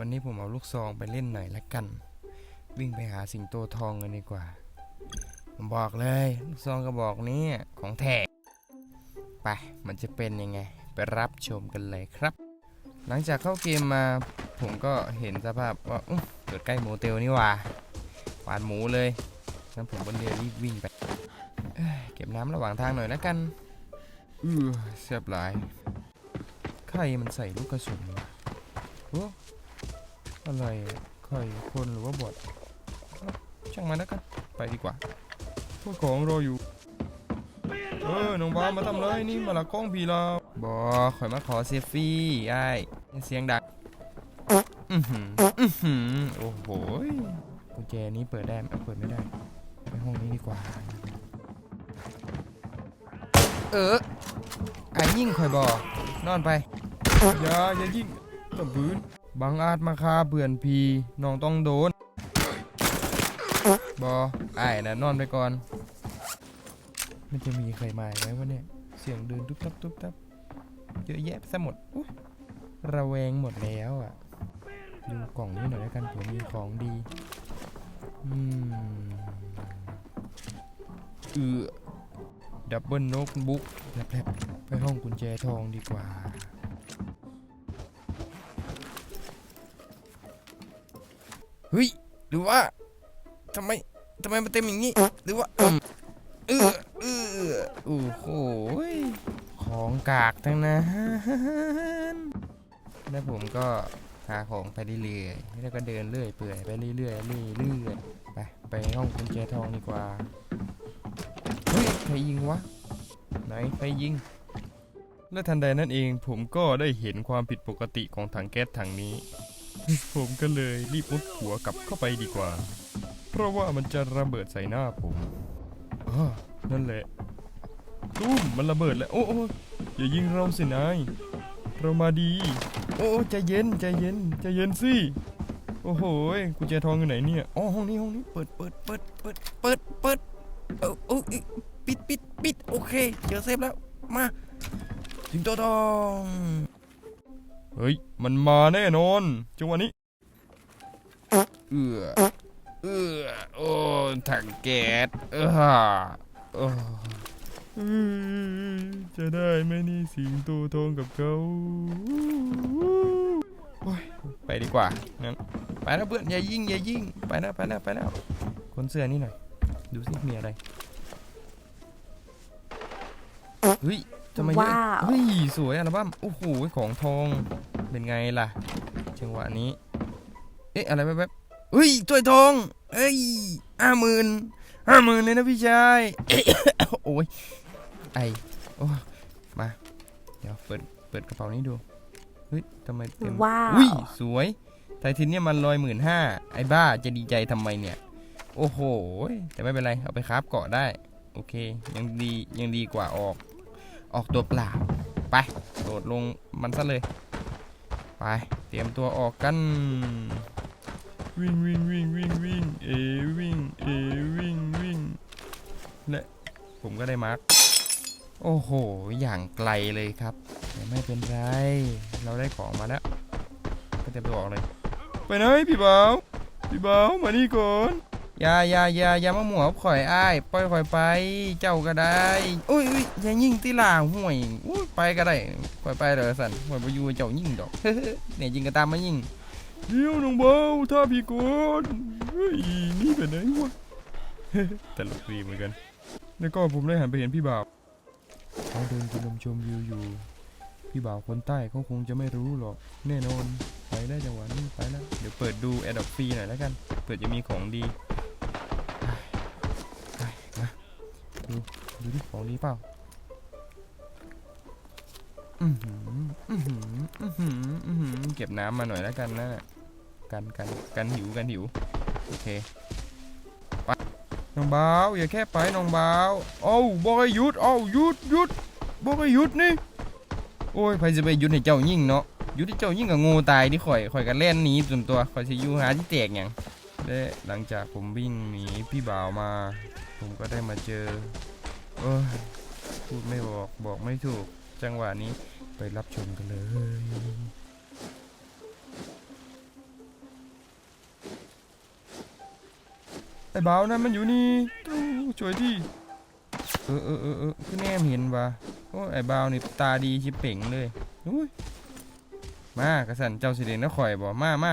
วันนี้ผมเอาลูกซองไปเล่นหน่อยละกัน วิ่งไปหาสิงโตทองกันดีกว่า ผมบอกเลย ลูกซองกระบอกนี้ของแท้ไป มันจะเป็นยังไง ไปรับชมกันเลยครับ หลังจากเข้าเกมมาผมก็เห็นสภาพว่าเกิดใกล้โมเตลนี่ว่าหวานหมูเลยงั้นผมก็เดินรีบวิ่งไป เก็บน้ำระหว่างทางหน่อยละกันอือเสียบหลายใครมันใส่ลูกกระสุนวะโอ้ อะไรอะใครคนหรือว่าบอทช่างมันแล้วกันไปดีกว่าพวกของรออยู่เออน้องบ้ามาทำไรนี่มาละกล้องพี่เราบอข่อยมาขอเซฟฟี่ไอ้เสียงดังโอ้โหกุญแจนี้เปิดได้ไหมเปิดไม่ได้ไปห้องนี้ดีกว่า เออไอ้ยิ่งข่อยบอนอนไปอย่าอย่ายิงตะบืน บังอาจมาฆ่าเบื่อนพีน้องต้องโดน บอไอ้นะนอนไปก่อน มันจะมีใครมาไหมวะเนี่ย เสียงเดินตุ๊บตับตุ๊บตับเยอะแยะไปซะหมดอุ๊ยระแวงหมดแล้วอะ ดูกล่องนี้หน่อยแล้วกันผมมีของดี อืมเออดับเบิลโน้ตบุ๊กแผลบไปห้องกุญแจทองดีกว่า เฮ้ยหรือว่าทำไมทำไมมันเต็มอย่างนี้ หรือว่าเออเออโอ้โหของกากทั้งนั้นแล้วผมก็หาของไปเรื่อยๆแล้วก็เดินเรื่อยเปื่อยไปเรื่อยๆเรื่อยๆไปไปห้องกุญแจทองดีกว่าเฮ้ยใครยิงวะไหนใครยิงและทันใดนั้นเองผมก็ได้เห็นความผิดปกติของถังแก๊สถังนี้ ผมก็เลยรีบมุดหัวกลับเข้าไปดีกว่า เพราะว่ามันจะระเบิดใส่หน้าผมอ๋อนั่นแหละตุ้มมันระเบิดแล้ว โอ้โอ้อย่ายิงเราสินายเรามาดี โอ้ใจเย็นใจเย็นใจเย็นสิโอ้โหยกุญแจทองอยู่ไหนเนี่ยอ๋อห้องนี้ห้องนี้เปิดเปิดเปิดเปิดเปิดเปิดเออโอ้ปิดปิดปิดโอเคเจอเซฟแล้วมาสิงโตทอง เฮ้ย มันมาแน่นอนจังหวะนี้ เอือเอือโอ้ถังแก๊สเออโอ้จะได้ไหมนี่สิงโตทองกับเขาไปดีกว่างั้นไปแล้วเพื่อนอย่ายิงอย่ายิงไปแล้วไปแล้วไปแล้วคนเสื้อนี่หน่อย ดูสิมีอะไรเฮ้ย ทำไมเยอะว้าว เฮ้ยสวยอัลบั้มโอ้โหของทองเป็นไงล่ะจังหวะนี้ เอ๊ะอะไรแป๊บๆเฮ้ยถ้วยทองเอ้ยห้าหมื่นห้าหมื่นเลยนะพี่ชายโอ้ยไอโอ้มา เดี๋ยวเปิดเปิดกระเป๋านี้ดูเฮ้ยทำไมเต็มว้าว อุ้ยสวยไทเทเนียมมันลอยหมื่นห้าไอ้บ้าจะดีใจทำไมเนี่ย โอ้โห แต่ไม่เป็นไร เอาไปคราฟเกาะได้ โอเค ยังดียังดีกว่าออก ออกตัวเปล่า ไป โดดลงมันซะเลย ไป เตรียมตัวออกกัน วิ่งวิ่งวิ่งวิ่งวิ่งเอวิ่งเอวิ่งวิ่งและผมก็ได้มาร์คโอ้โห อย่างไกลเลยครับ ไม่เป็นไร เราได้ของมาแล้ว ก็เตรียมตัวออกเลย ไปไหนพี่บ่าพี่บ่ามานี่ก่อน อย่าอย่าอย่าอย่ามาหมัวกข่อยอ้ายปล่อยข่อยไป เจ้าก็ได้อุ้ยอุ้ยอย่ายิงตีล่าห่วยอุ้ยไปก็ได้ข่อยไปเลยสันข่อยไปอยู่เจ้ายิงดอกเนี่ยยิงก็ตามมายิงเดี๋ยวน้องเบาถ้าพี่กนนี่เป็นไงวะตลกดีเหมือนกันแล้วก็ผมได้หันไปเห็นพี่บ่าวเขาเดินกินลมชมวิวอยู่ พี่บ่าวคนใต้เขาคงจะไม่รู้หรอกแน่นอนไปได้จังหวะนี้ไปแล้วเดี๋ยวเปิดดูแอดดอปฟรีหน่อยแล้วกัน เปิดจะมีของดี ดูดูที่ของดีเปล่าเก็บน้ำมาหน่อยแล้วกันนะกันกันกันหิวกันหิว โอเคไปน้องบ่าวอย่าแค่ไปน้องบ่าวเอ้บอกให้หยุดเอ้หยุดหยุดบอกให้หยุดนี่โอ้ยใครจะไปหยุดให้เจ้ายิ่งเนาะหยุดให้เจ้ายิ่งกับงูตายที่ข่อยข่อยกันเล่นหนีจนตัวข่อยจะยู่หาที่แตกอย่างและหลังจากผมวิ่งหนีพี่บ่าวมา ผมก็ได้มาเจอ พูดไม่บอกบอกไม่ถูก จังหวะนี้ไปรับชมกันเลย ไอ้บ่าวนะมันอยู่นี่ตู้ช่วยที่เออเออเออเออคืแนมเห็นปะโอ้ไอ้บ่าวนี่ตาดีชิเป่งเลยอุ้ยมากระสันเจ้าสิเดนนะข่อยบอกมามา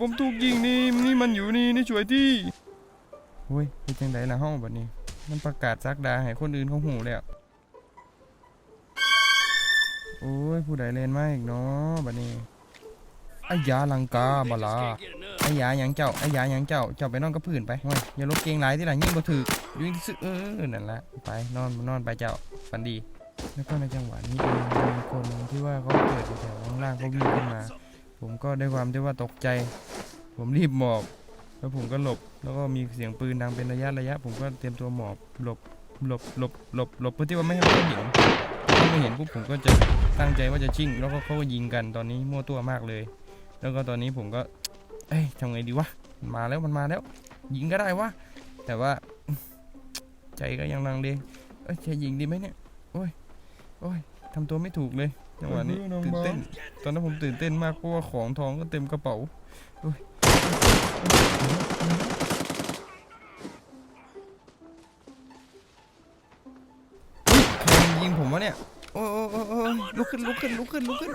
ผมถูกยิงนี่นี่มันอยู่นี่นี่ช่วยที่โอ้ยเป็นจังไดละห้องแบัดนี้ มันประกาศซักดาให้คนอื่นเขาหูแล้วโอ้ยผู้ใดเล่นมาอีกเนาะบัดนี้ไอ้ยาลังกาบลาไอ้ยาหยังเจ้าไอ้ยาหยังเจ้าเจ้าไปนอนกับพื้นไปโอ้ยอย่าลบเกงหลายที่หลังยิ่งบ่ถือยู่ที่ซึเออนั่นแหละไปนอนนอนไปเจ้าฝันดีแล้วก็ในจังหวะนี้เองมีคนที่ว่าเขาเกิดอยู่แถวข้างล่างเขาวิ่งขึ้นมา ผมก็ด้วยความที่ว่าตกใจ ผมรีบหมอบ แล้วผมก็หลบ แล้วก็มีเสียงปืนดังเป็นระยะระยะ ผมก็เตรียมตัวหมอบหลบหลบหลบหลบหลบเพื่อที่ว่าไม่ให้เขาเห็นถ้าไม่เห็นปุ๊บผมก็จะตั้งใจว่าจะชิ่ง แล้วก็เขาก็ยิงกันตอนนี้มั่วตัวมากเลย แล้วก็ตอนนี้ผมก็ เอ้ยทำไงดีวะมันมาแล้วมันมาแล้ว ยิงก็ได้วะแต่ว่า ใจก็ยังลังเลเอ้ยจะยิงดีไหมเนี่ยโอ้ยโอ้ย ทำตัวไม่ถูกเลยจังหวะนี้ตื่นเต้น ตอนนั้นผมตื่นเต้นมากเพราะว่าของทองก็เต็มกระเป๋าโอ้ยอุ๊ยใครยิงผมวะเนี่ย โอ้ยโอ้ยโอ้ยโอ้ยลุกขึ้นลุกขึ้นลุกขึ้นลุกขึ้น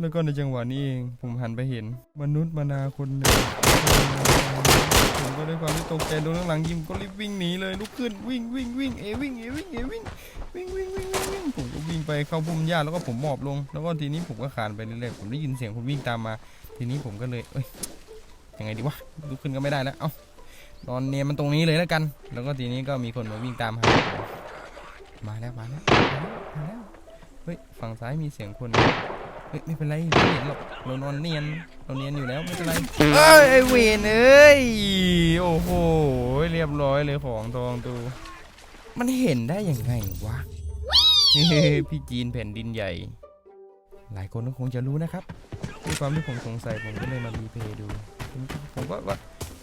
แล้วก็ในจังหวะนี้เอง ผมหันไปเห็น มนุษย์มนาคนหนึ่ง ผมก็ด้วยความที่ตกใจโดนข้างหลังยิงก็รีบวิ่งหนีเลยลุกขึ้นวิ่งวิ่งวิ่งเอวิ่งเอวิ่งเอวิ่งวิ่งวิ่งวิ่งวิ่งวิ่งผมก็วิ่งไปเข้าพุ่มหญ้าแล้วก็ผมหมอบลง แล้วก็ทีนี้ผมก็คานไปเรื่อยๆผมได้ยินเสียงคนวิ่งตามมา ทีนี้ผมก็เลยเอ้ยยังไงดีวะลุกขึ้นก็ไม่ได้แล้วเอ้านอนเนียนมันตรงนี้เลยแล้วกัน แล้วก็ทีนี้ก็มีคนมาวิ่งตามหามาแล้วมาแล้วมาแล้วมาแล้วเฮ้ยฝั่งซ้ายมีเสียงคน เฮ้ยไม่เป็นไรไม่เห็นหรอกเรานอนเนียนเราเนียนอยู่แล้วไม่เป็นไรเอ้ยไอเวนเอ้ยโอ้โหเรียบร้อยเลยของทองตูมันเห็นได้ยังไงวะเฮ้พี่จีนแผ่นดินใหญ่ หลายคนก็คงจะรู้นะครับด้วยความที่ผมสงสัยผมก็เลยมารีเพย์ดู ผมก็ว่า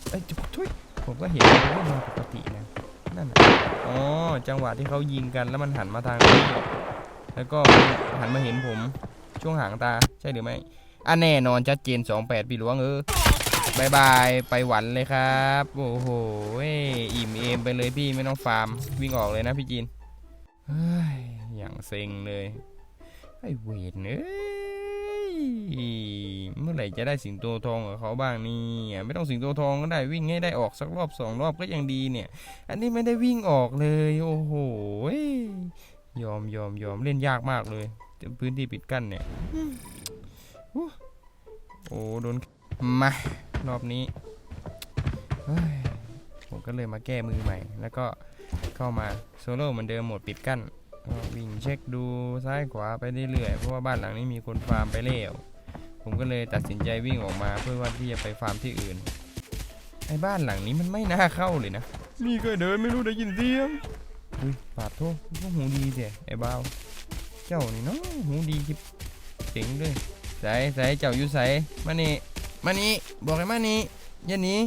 ไอ้ยจุ๊บทุยผมก็เห็นว่ามันปกตินะนั่นนะอ๋อจังหวะที่เขายิงกันแล้วมันหันมาทางนี้แล้วก็หันมาเห็นผม ช่วงหางตาใช่หรือไม่อะแน่นอนชัดเจน 28 ปีหลวงเออบายบายไปหวันเลยครับ โอ้โหอิ่มเอมไปเลยพี่ไม่ต้องฟาร์ม วิ่งออกเลยนะพี่จีนเฮ้ยอย่างเซ็งเลย ไอ้เวทเอ้ยเมื่อไหร่จะได้สิงโตทองกับเขาบ้างนี่ไม่ต้องสิงโตทองก็ได้วิ่งให้ได้ออกสักรอบสองรอบก็ยังดีเนี่ย อันนี้ไม่ได้วิ่งออกเลย โอ้โหยอมยอมยอมเล่นยากมากเลย พื้นที่ปิดกั้นเนี่ยอืมอู้โอ้โดนมารอบนี้เฮ้ยผมก็เลยมาแก้มือใหม่ แล้วก็เข้ามาโซโล่เหมือนเดิมหมดปิดกั้นก็วิ่งเช็คดูซ้ายขวาไปเรื่อยๆเพราะว่าบ้านหลังนี้มีคนฟาร์มไปแล้วผมก็เลยตัดสินใจวิ่งออกมาเพื่อว่าที่จะไปฟาร์มที่อื่นไอ้บ้านหลังนี้มันไม่น่าเข้าเลยนะนี่ก็เดินไม่รู้ได้ยินเสียงอุ้ยปาดโทษก็หูดีเสียไอ้บ้าว เจ้านี่เนาะหูดีจิบเจ๋งเลยใส่ใส่เจ้าอยู่ใส่มานี่มานี่บอกให้มานี่อย่านี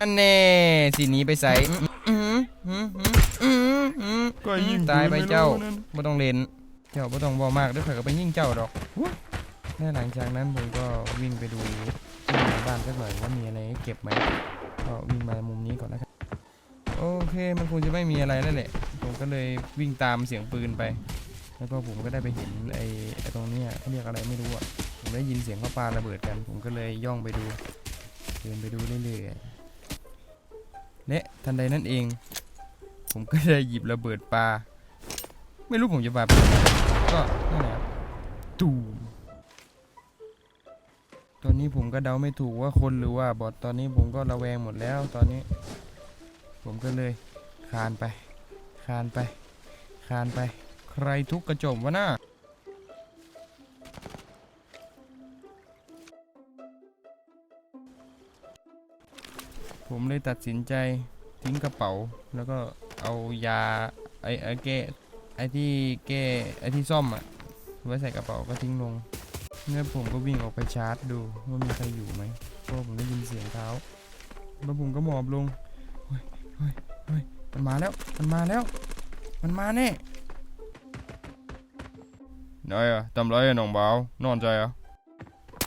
อันแน่สิหนีไปใส่ก็ยิงตายไปเจ้าไม่ต้องเล่นเจ้าไม่ต้องบอกมากเด้วยข่อยก็ไปยิงเจ้าดอกแค่หลังจากนั้นผมก็วิ่งไปดูในบ้านสักหน่อยว่ามีอะไรเก็บไหมก็วิ่งมามุมนี้ก่อนนะครับโอเคมันคงจะไม่มีอะไรแล้วแหละผมก็เลยวิ่งตามเสียงปืนไป แล้วก็ผมก็ได้ไปเห็นไอ้ไอตรงนี้เขาเรียกอะไรไม่รู้อะผมได้ยินเสียงเขาปาระเบิดกัน ผมก็เลยย่องไปดู เดินไปดูเรื่อยๆและทันใดนั้นเอง ผมก็ได้หยิบระเบิดปาไม่รู้ผมจะปาก็นั่นแหละตูมตอนนี้ผมก็เดาไม่ถูกว่าคนหรือว่าบอทตอนนี้ผมก็ระแวงหมดแล้วตอนนี้ ผมก็เลยคานไป คานไป คานไป รทุบกระจกวะน่าผมเลยตัดสินใจทิ้งกระเป๋า แล้วก็เอายาไอ้ไอ้แก้ไอ้ที่แก้ไอ้ที่ซ่อมอะไว้ใส่กระเป๋าก็ทิ้งลงแล้วผมก็วิ่งออกไปชาร์จดูว่ามีใครอยู่ไหมเพราะผมได้ยินเสียงเท้าแล้วผมก็หมอบลงเฮ้ยเฮ้ยเฮ้ยมันมาแล้ว มันมาแล้ว มันมาแน่ นายอะทำไรอะน้องบ่าวนอนใจอะ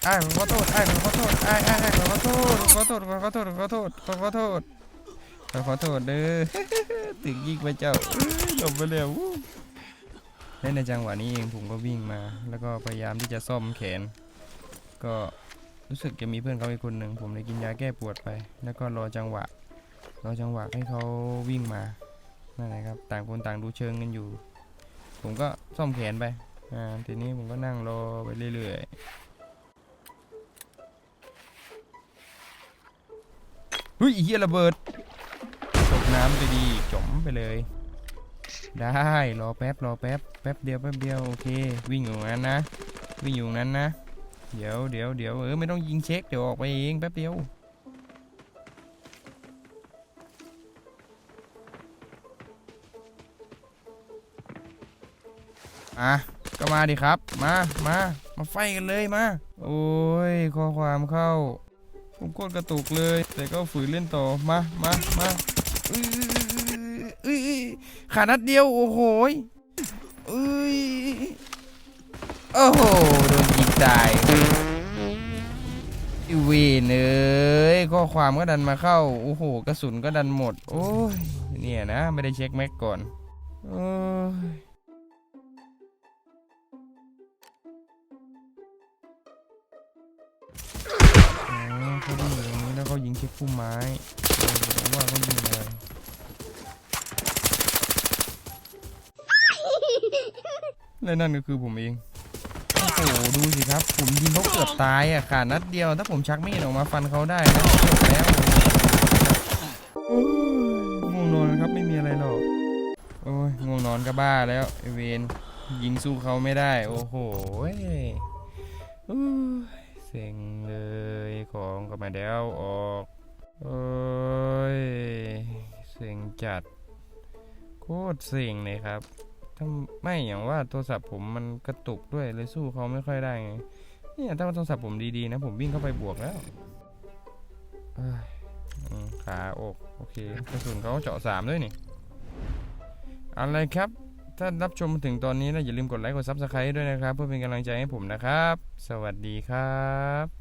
ไอ้ผมขอโทษไอ้ผมขอโทษไอ้ายอ้ายอ้ายผมขอโทษผมขอโทษผมขอโทษผมขอโทษผมขอโทษผมขอโทษเด้อถึงยิงไปเจ้าเอ้ยหลบไปแล้วและในจังหวะนี้เองผมก็วิ่งมา แล้วก็พยายามที่จะซ่อมแขน ก็รู้สึกจะมีเพื่อนเขาอีกคนหนึ่งผมเลยกินยาแก้ปวดไป แล้วก็รอจังหวะ รอจังหวะให้เขาวิ่งมานั่นแหละครับ ต่างคนต่างดูเชิงกันอยู่ ผมก็ซ่อมแขนไป อ่าทีนี้ผมก็นั่งรอไปเรื่อยๆเฮ้ยเฮียระเบิดตกน้ำไปดีจมไปเลย ได้รอแป๊บรอแป๊บแป๊บเดียวแป๊บเดียวโอเค วิ่งอยู่งั้นนะวิ่งอยู่งั้นนะเดี๋ยวเดี๋ยวเดี๋ยวเออไม่ต้องยิงเช็คเดี๋ยวออกไปเองแป๊บเดียวอะ ก็มาดิครับ มา มา มาไฟกันเลยมา โอ้ยข้อความเข้า ผมโคตรกระตุกเลย แต่ก็ฝืนเล่นต่อ มา มา มาอื้ออื้อขานัดเดียว โอ้โหยอุ้ย โอ้โห โดนยิงตายอีเวนเอ้ยข้อความก็ดันมาเข้า โอ้โห กระสุนก็ดันหมด โอ้ย เนี่ยนะ ไม่ได้เช็คแม็กก่อน โอ้ย เขาวิ่งอยู่ตรงนี้แล้วเขายิงเช็คพุ่มไม้โอ้โหว่าเขายิงอะไรและนั่นก็คือผมเอง โอ้โห ดูสิครับ ผมยิงเขาเกือบตายอะขาดนัดเดียว ถ้าผมชักมีดออกมาฟันเขาได้นะจบแล้วง่วงนอนครับไม่มีอะไรหรอก โอ้ยง่วงนอนก็บ้าแล้วไอเวนยิงสู้เขาไม่ได้ โอ้โหยอู้ยเซ็งเลย ของก็มาแล้วออก โอ้ยเซ็งจัด โคตรเซ็งเลยครับถ้าไม่อย่างว่าโทรศัพท์ผมมันกระตุกด้วยเลยสู้เขาไม่ค่อยได้ไง เนี่ยถ้าโทรศัพท์ผมดีๆนะ ผมวิ่งเข้าไปบวกแล้วขาอกโอเคกระสุนเขาเจาะสามด้วยนี่ อะไรครับ ถ้ารับชมมาถึงตอนนี้นะอย่าลืมกดไลค์กดซับสไครต์ด้วยนะครับ เพื่อเป็นกำลังใจให้ผมนะครับ สวัสดีครับ